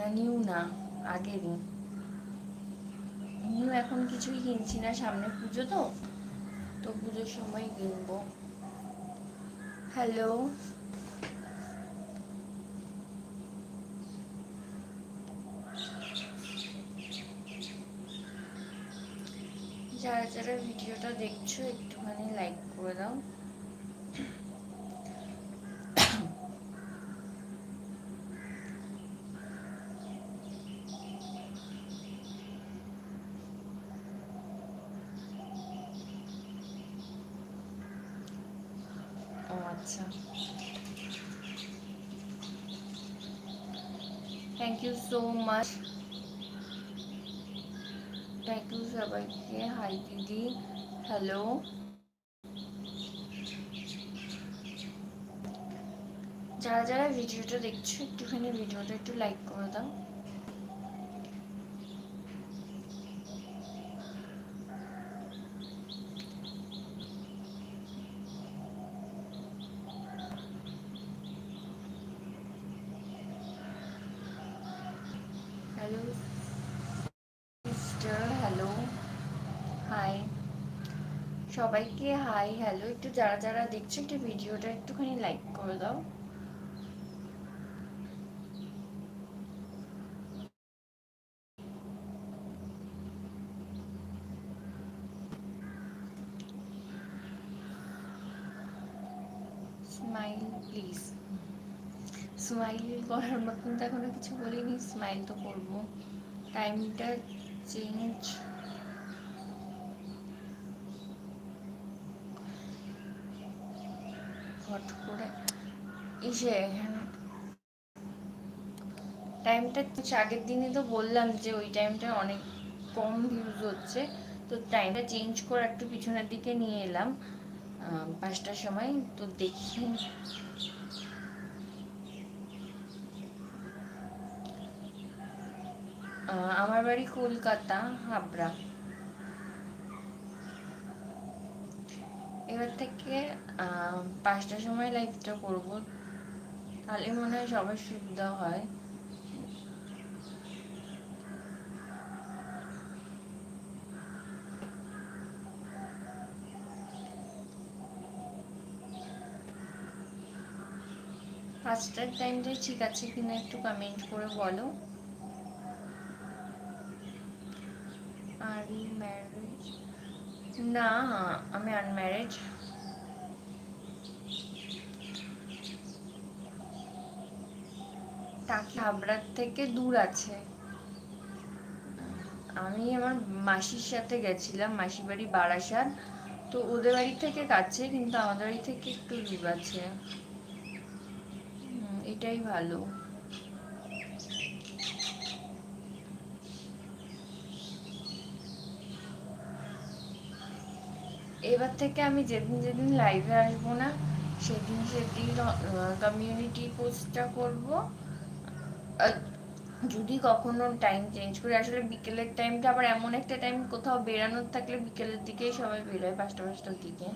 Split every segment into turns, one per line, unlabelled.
না, নিউ না আগেরই নিউ এখন কিছুই কিনছি না, সামনে পুজো তো তো পুজোর সময় কিনবো। হ্যালো? যারা যারা ভিডিওটা দেখছ, একটুখানি লাইক করে দাও ও আচ্ছা thank you so much thank you সবাইকে হাই দিদি হ্যালো যারা যারা ভিডিওটা দেখছ, একটুখানি ভিডিওটা একটু লাইক করে দাও হ্যালো সিস্টার হ্যালো হাই সবাইকে হাই হ্যালো একটু যারা যারা দেখছ, একটু ভিডিওটা একটুখানি লাইক করে দাও। স্মাইল প্লিজ স্মাইল করার মতন তো এখনও কিছু বলিনি স্মাইল তো করব। টাইমটা চেঞ্জ হট করে। ইসে টাইমটা আগের দিনে তো বললাম যে ওই টাইমটা অনেক কম ভিউজ হচ্ছে। তো টাইমটা চেঞ্জ করে একটু পিছনের দিকে নিয়ে এলাম। পাঁচটার সময়। তো দেখি। আমার বাড়ি কলকাতা, হাবড়া। এবার থেকে পাঁচটার সময় লাইভটা করব। তাহলে মনে হয় সবার সুবিধা হয়। পাঁচটার টাইমটা ঠিক আছে কিনা একটু কমেন্ট করে বলো। আর ম্যারেজ না, আমি আনম্যারেজ টাকি হাবড়ার থেকে দূর আছে। আমি আমার মাসির সাথে গেছিলাম, মাসির বাড়ি বারাসাত। তো ওদের বাড়ি থেকে কাছে, কিন্তু আমাদের বাড়ি থেকে একটু দূর আছে। এটাই ভালো। এবার থেকে আমি যেদিন যেদিন লাইভে আসব না, সেদিন সেদিন কমিউনিটি পোস্টটা করব। যদি কখনো টাইম চেঞ্জ করি, আসলে বিকেলের টাইমটা আবার এমন একটা টাইম কোথাও বেরানোর থাকলে বিকেলের দিকেই সবাই বেরোয় পাঁচটা পাঁচটার দিকে।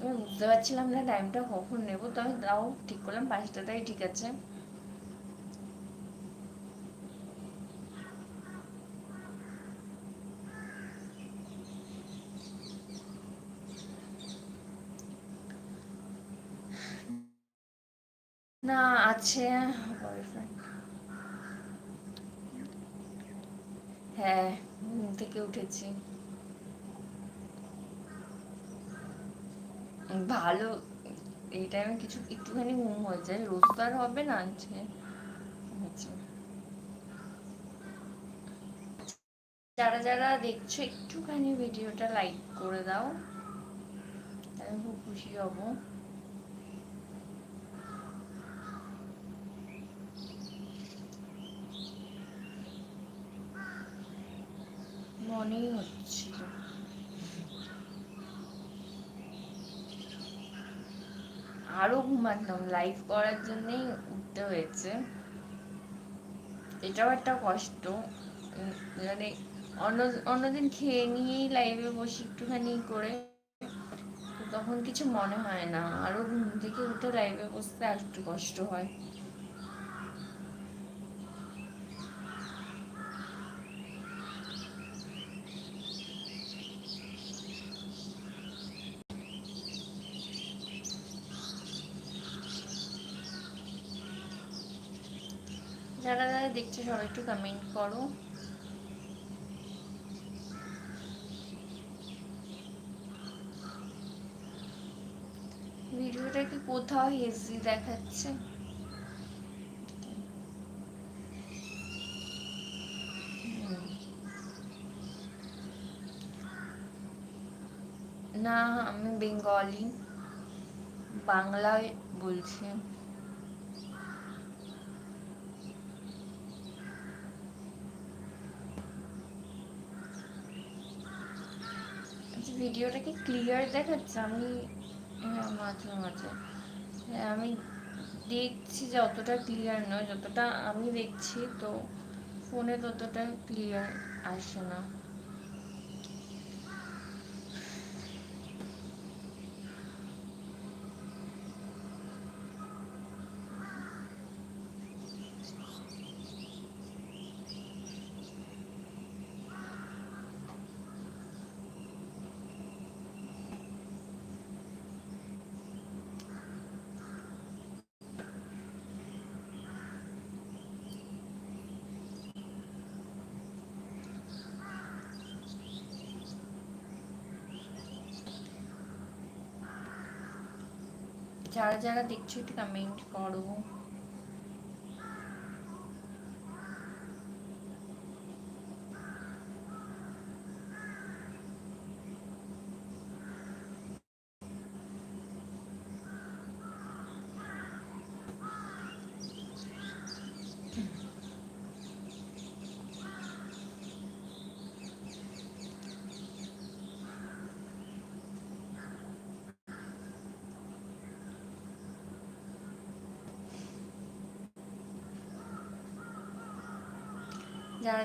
আমি বুঝতে পারছিলাম না টাইমটা কখন নেব তাও ঠিক করলাম পাঁচটাটাই ঠিক আছে। না, আছে। হ্যাঁ ঘুম থেকে উঠেছি। ভালো, এই টাইমে কিছু, একটুখানি ঘুম হয়ে যায়। রোজ তো আর হবে না আজকে। আচ্ছা। যারা যারা দেখছ, একটুখানি ভিডিওটা লাইক করে দাও। আমি খুব খুশি হব। মনেই হচ্ছিল। আরও ঘুমাতাম। লাইভ করার জন্যই উঠতে হয়েছে। এটাও একটা কষ্ট। মানে অন্য, অন্যদিন খেয়ে নিয়েই লাইভে বসে একটুখানি করে তখন কিছু মনে হয় না। আরও ঘুম থেকে উঠে লাইভে বসতে আর একটু কষ্ট হয় যারা যারা দেখছ সবাই একটু কমেন্ট করো। ভিডিওটা কি কোথাও হেজি দেখাচ্ছে? না আমি বেঙ্গলি বাংলায় বলছি। ভিডিওটা কি ক্লিয়ার দেখাচ্ছে? আমি মাঝে মাঝে। হ্যাঁ আমি দেখছি যে অতটা ক্লিয়ার নয়। যতটা আমি দেখছি, তো ফোনে ততটা ক্লিয়ার আসে না। যারা যারা দেখছ একটু কমেন্ট করো।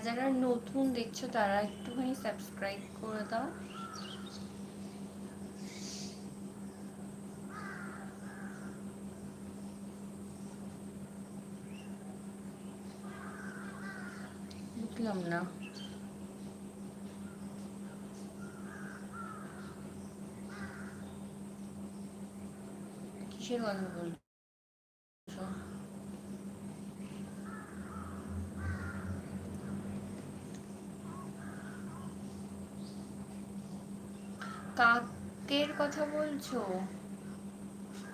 যারা নতুন দেখছ তারা একটুখানি সাবস্ক্রাইব করে দাও। বুঝলাম না। কিসের কথা বলছো? কাকের কথা বলছো?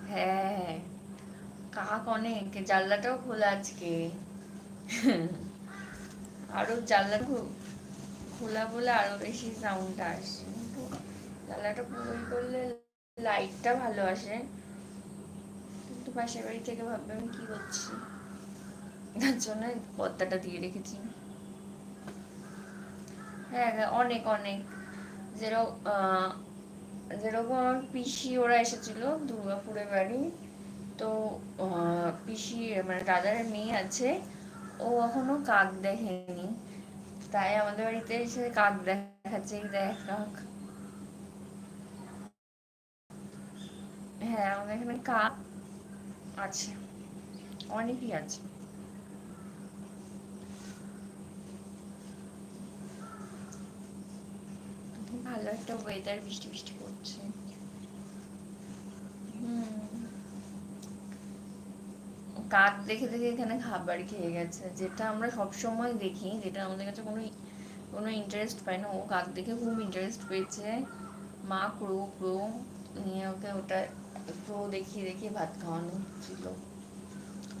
হ্যাঁ কাক অনেক জানলাটাও খোলা আজকে। আরও জানলা খোলা বলে আরও বেশি সাউন্ডটা আসছে কিন্তু জানলাটা পুরোই করলে লাইটটা ভালো আসে। কিন্তু পাশের বাড়ি থেকে ভাববে আমি কি করছি? তার জন্য পর্দাটা দিয়ে রেখেছি। হ্যাঁ হ্যাঁ, অনেক অনেক। যেরকম যেরকম আমার পিসি ওরা এসেছিল, দুর্গাপুরে বাড়ি। তো পিসি মানে দাদার মেয়ে আছে, ও এখনও কাক দেখেনি। তাই আমাদের বাড়িতে এসে কাক দেখাচ্ছে দেখ কাক। হ্যাঁ আমাদের এখানে কাক আছে, অনেকই আছে। ভালো একটা ওয়েদার বৃষ্টি বৃষ্টি করছে কাক দেখে দেখে এখানে খাবার খেয়ে গেছে, যেটা আমরা সব সময় দেখি, যেটা আমাদের কাছে কোনো কোনো ইন্টারেস্ট পাই না। ও কাক দেখে খুব ইন্টারেস্ট পেয়েছে। মা ক্রো ক্রো নিয়ে ওকে ওটা ক্রো দেখিয়ে দেখিয়ে ভাত খাওয়ানো ছিল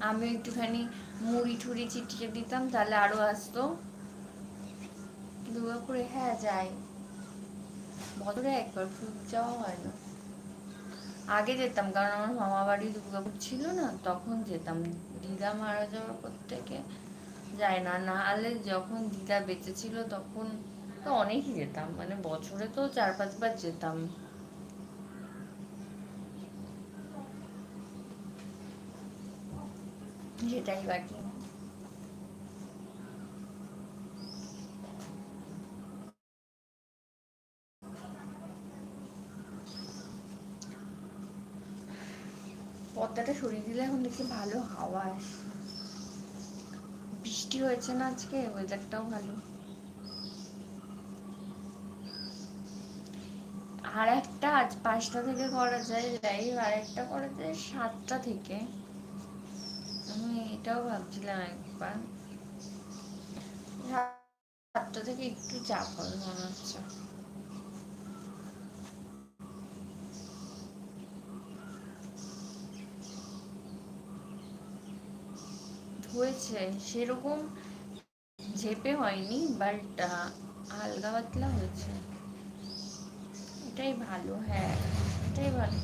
আমি একটুখানি মুড়ি ঠুড়ি চিটিয়ে দিতাম, তাহলে আরও আসতো। দুর্গাপুরে হ্যাঁ যাই। বছরে একবার খুব যাওয়া হয় না আগে যেতাম, কারণ আমার মামা বাড়ি দুর্গাপুর ছিল না, তখন যেতাম। দিদা মারা যাওয়ার পর থেকে যায় না নাহলে যখন দিদা বেঁচে ছিল তখন তো অনেকই যেতাম মানে বছরে তো চার পাঁচবার যেতাম। যেটাই বাকি। পর্দাটা সরিয়ে দিলে এখন দেখি ভালো হাওয়া আসে। বৃষ্টি হয়েছে না আজকে? ওয়েদারটাও ভালো। আর একটা আজ পাঁচটা থেকে করা যায় লাইভ আর একটা করা যায় সাতটা থেকে। আমি এটাও ভাবছিলাম একবার। সাতটা থেকে একটু চাপ হবে মনে হচ্ছে। হয়েছে সেরকম ঝেপে হয়নি বাট আলগা পাতলা হয়েছে। এটাই ভালো হ্যাঁ এটাই ভালো।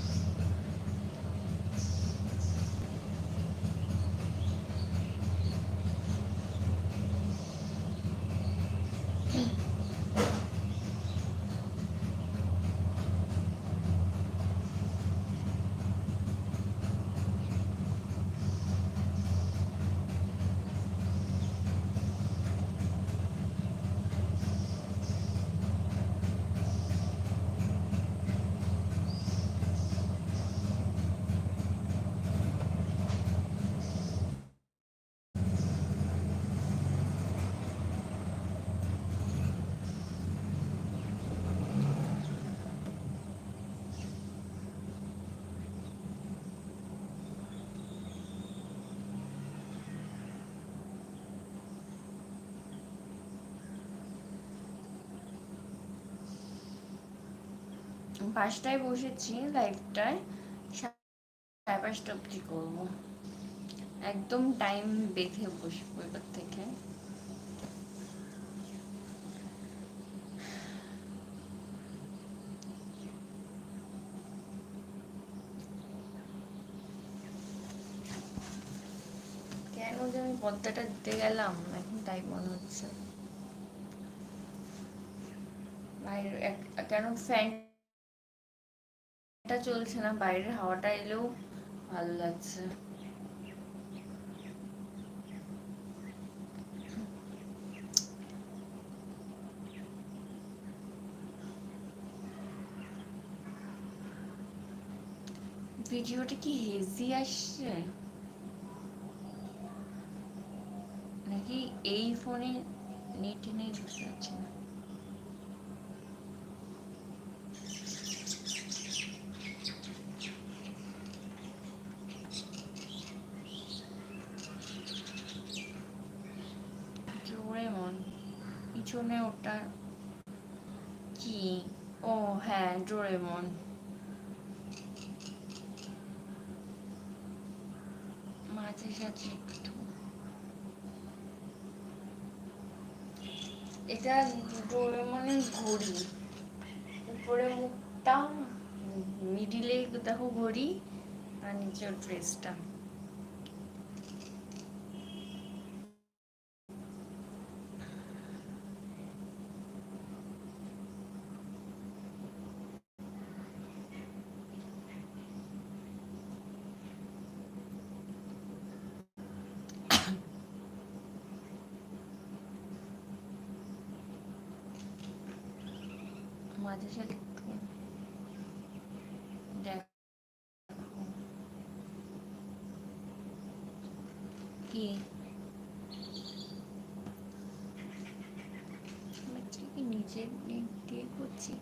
পাঁচটায় বসেছি, লাইভটায়। সাড়ে পাঁচটা অব্দি করব। একদম টাইম বেঁধে বসবো এবার থেকে। কেন যে আমি পদ্মাটা দিতে গেলাম, এখন তাই মনে হচ্ছে। বাইরে কেন ফ্যান এটা চলছে না, বাইরের হাওয়াটা এলেও ভালো লাগছে। ভিডিওটা কি হেজি আসছে? নাকি এই ফোনে নেট নেই বুঝতে পারছি না পিছনে ওটা কি ও হ্যাঁ ডোরেমন মাঝে সাঝে একটু এটা ডোরেমনের ঘড়ি। উপরে মুখটা মিডিলে দেখো ঘড়ি আর নিচের ড্রেসটা মাঝে সাথে একটু দেখ কি আজকে কি নিজের নেট দিয়ে করছি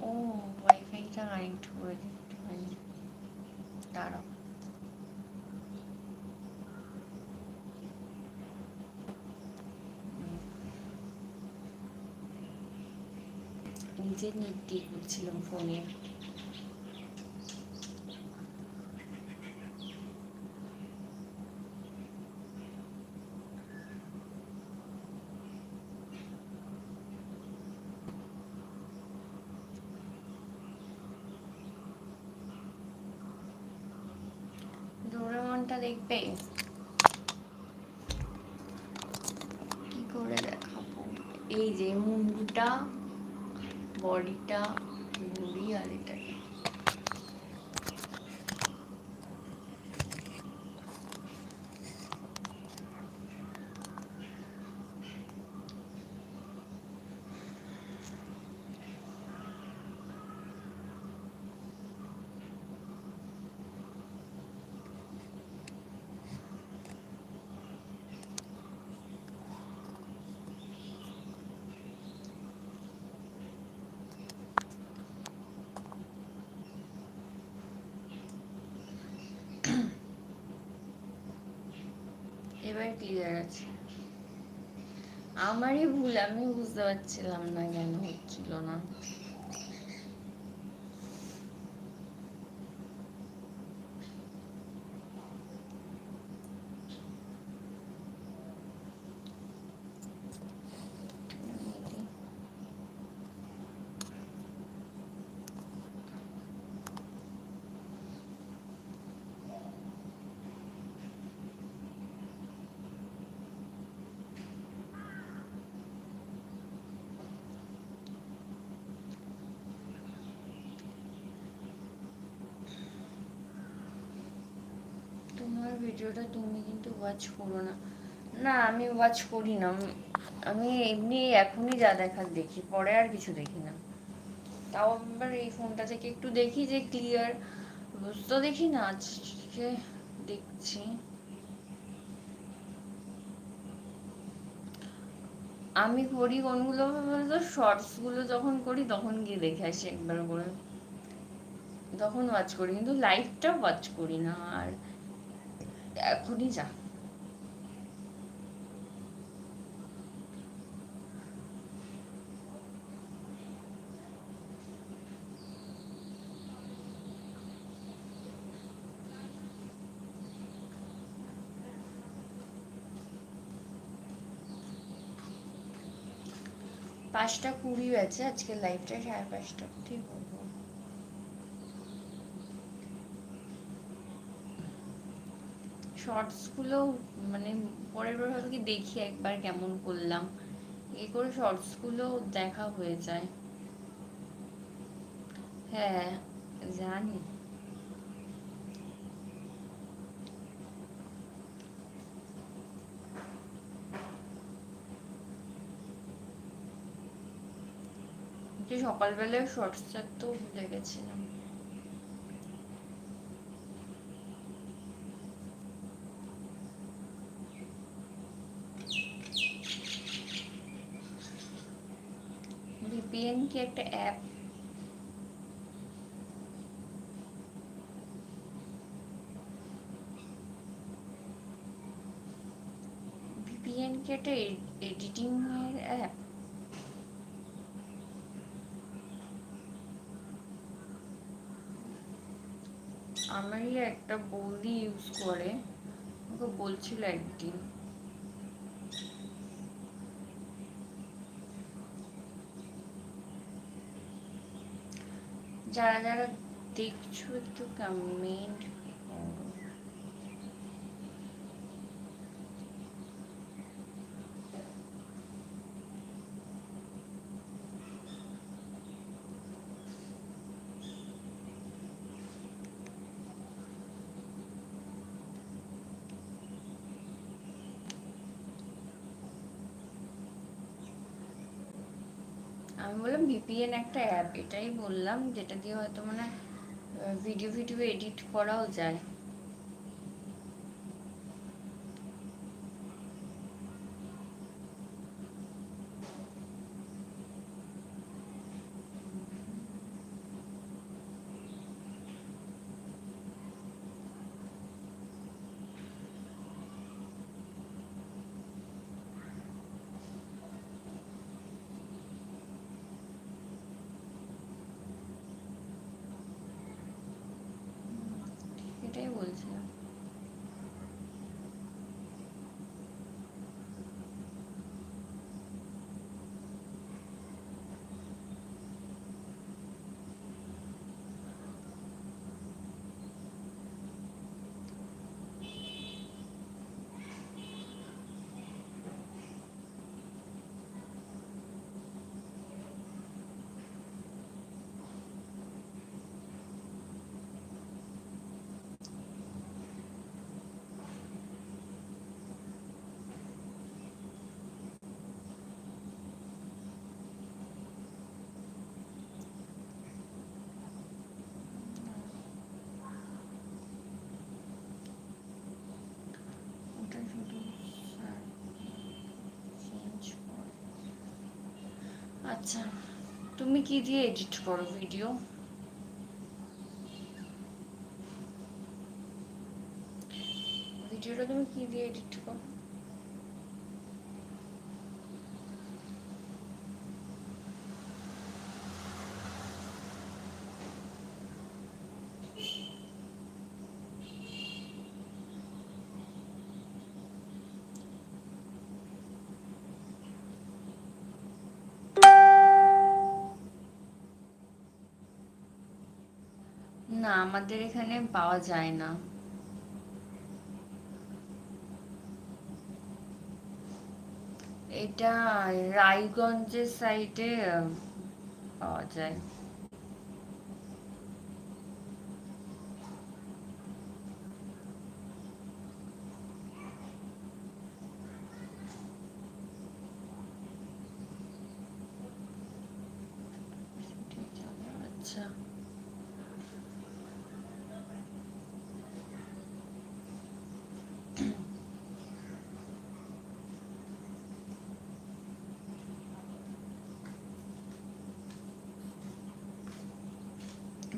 ও ওয়াইফাইটা কানেক্ট করে দিতে পারি দাঁড়াও নিজের নিয়ে দিয়ে করছিলাম ফোনে down এবার ক্লিয়ার আছে আমারই ভুল আমি বুঝতে পারছিলাম না কেন হচ্ছিল না তোমার ভিডিওটা তুমি কিন্তু ওয়াচ করো না। না, আমি ওয়াচ করি না। আমি- এমনি এখনই যা দেখার দেখি, পরে আর কিছু দেখি না। তাও আবার এই ফোনটা থেকে একটু দেখি যে ক্লিয়ার রোজ তো দেখি না, আজকে দেখছি। আমি করি কোনগুলো বলতো শর্টসগুলো যখন করি, তখন গিয়ে দেখে আসি একবার করে। তখন ওয়াচ করি, কিন্তু লাইভটা ওয়াচ করি না, আর এখনই যা। পাঁচটা কুড়ি আছে আজকে লাইভটা সাড়ে পাঁচটা ঠিক করব শর্টসগুলো মানে পরের বার হয়তো কি দেখি একবার কেমন করলাম। এই করে শর্টসগুলো দেখা হয়ে যায়। হ্যাঁ জানি। সকালবেলায় শর্টস তো ভুলে গেছিলাম। ভিপিএন কি একটা অ্যাপ ভিপিএন কি একটা এডিটিং এর অ্যাপ আমারই একটা বৌদি ইউজ করে। ওকে বলছিল একদিন। যারা যারা দেখছ একটু কমেন্ট ভিপিএন একটা অ্যাপ এটাই বললাম যেটা দিয়ে হয়তো মানে ভিডিও ভিডিও এডিট করাও যায়। এটাই বলছিলাম ওটা শুধু চেঞ্জ আচ্ছা তুমি কি দিয়ে এডিট করো ভিডিও ভিডিওটা তুমি কি দিয়ে এডিট করো? না আমাদের এখানে পাওয়া যায় না। এটা রায়গঞ্জের সাইডে পাওয়া যায় আচ্ছা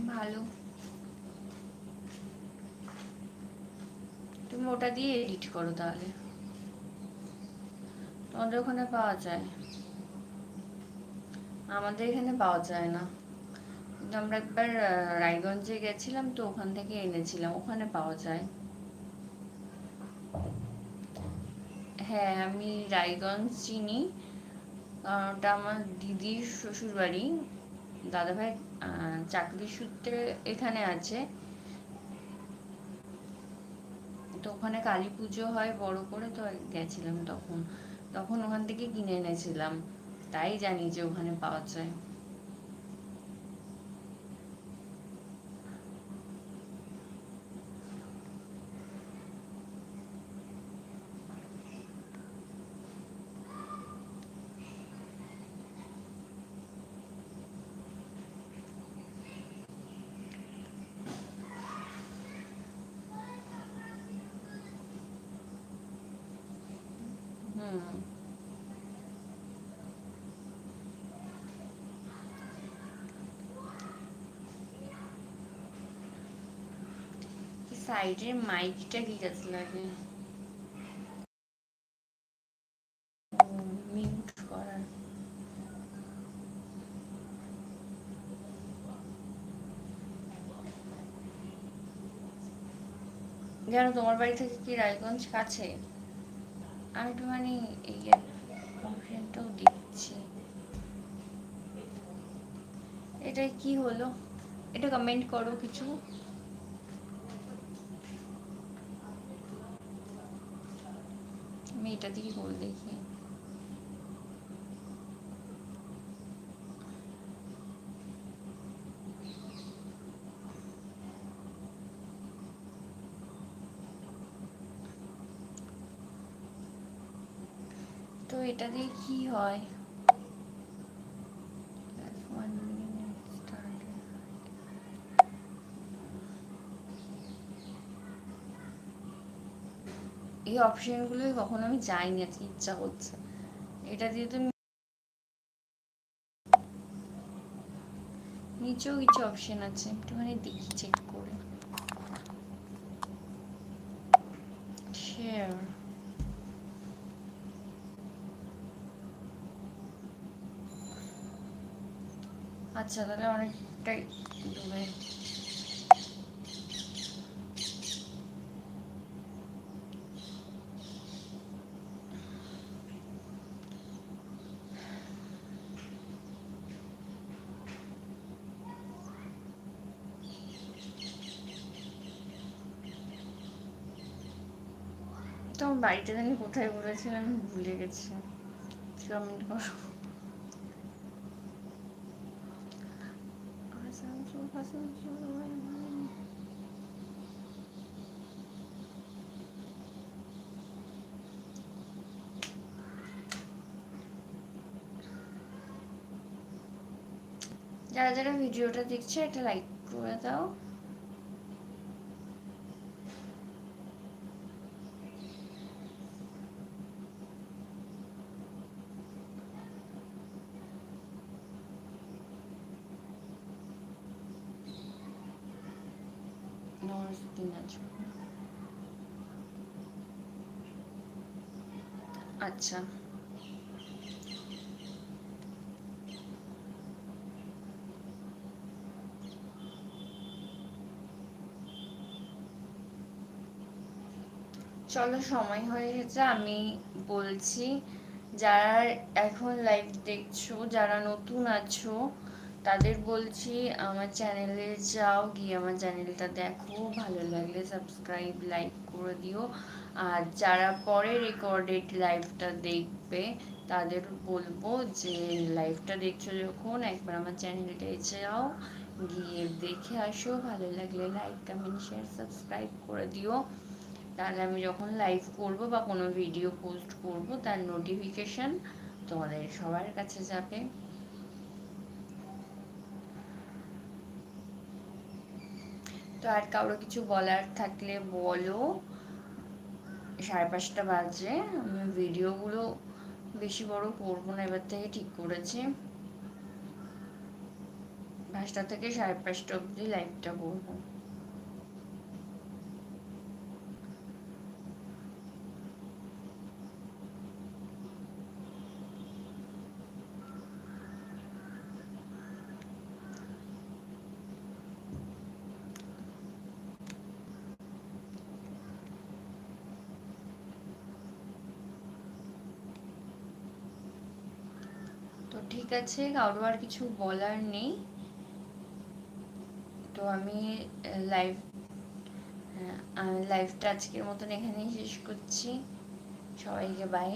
ভালো তুমি ওটা দিয়ে এডিট করো তাহলে। তোমাদের ওখানে পাওয়া যায়। আমাদের এখানে পাওয়া যায় না। আমরা একবার রায়গঞ্জে গেছিলাম তো ওখান থেকে এনেছিলাম ওখানে পাওয়া যায়। হ্যাঁ আমি রায়গঞ্জ চিনি। ওটা আমার দিদির শ্বশুর বাড়ি দাদাভাই আহ, চাকরির সূত্রে এখানে আছে তো ওখানে কালী পুজো হয় বড় করে তো গেছিলাম তখন। তখন ওখান থেকে কিনে এনেছিলাম। তাই জানি যে ওখানে পাওয়া যায়। সাইডের মাইকটা কি কাজ লাগে? মিউট করার জানো তোমার বাড়ি থেকে কি রায়গঞ্জ কাছে? আমি মানে এই অপশনটাও দিচ্ছি এটা কি হলো? এটা কমেন্ট করো কিছু। আমি এটা দিয়ে বল দেখি। এটা দিয়ে কি হয়? এই অপশনগুলো কখনো আমি যাইনি, আজকে ইচ্ছা হচ্ছে এটা দিয়ে তো নিচেও কিছু অপশন আছে, একটুখানি দেখি চেক করে। আচ্ছা তাহলে অনেকটাই দূরে। তো বাড়িটা জানি কোথায় বলেছিলাম ভুলে গেছি। কমেন্ট করো আসানসোল আসানসোল যারা যারা ভিডিওটা দেখছে একটা লাইক করে দাও। আচ্ছা। চলো, সময় হয়ে গেছে আমি বলছি, যারা এখন লাইভ দেখছ, যারা নতুন আছো, তাদের বলছি, আমার চ্যানেলে যাও, গিয়ে আমার চ্যানেলটা দেখো। ভালো লাগলে সাবস্ক্রাইব লাইক করে দিও। আর যারা পরে রেকর্ডেড লাইভটা দেখবে, তাদের বলব যে লাইভটা দেখছ যখন, একবার আমার চ্যানেলটা যাও, গিয়ে দেখে আসো। ভালো লাগলে লাইক কমেন্ট শেয়ার সাবস্ক্রাইব করে দিও। তাহলে আমি যখন লাইভ করব বা কোনো ভিডিও পোস্ট করব, তার নোটিফিকেশন তোমাদের সবার কাছে যাবে। তো আর কারও কিছু বলার থাকলে বলো। সাড়ে পাঁচটা বাজে, আমি ভিডিওগুলো বেশি বড় করব না, এবার থেকে ঠিক করেছি। পাঁচটা থেকে সাড়ে পাঁচটা অবধি লাইভটা করব। আছে কারও আর কিছু বলার নেই। তো আমি লাইভ লাইভটা আজকের মতন এখানেই শেষ করছি। সবাইকে বাই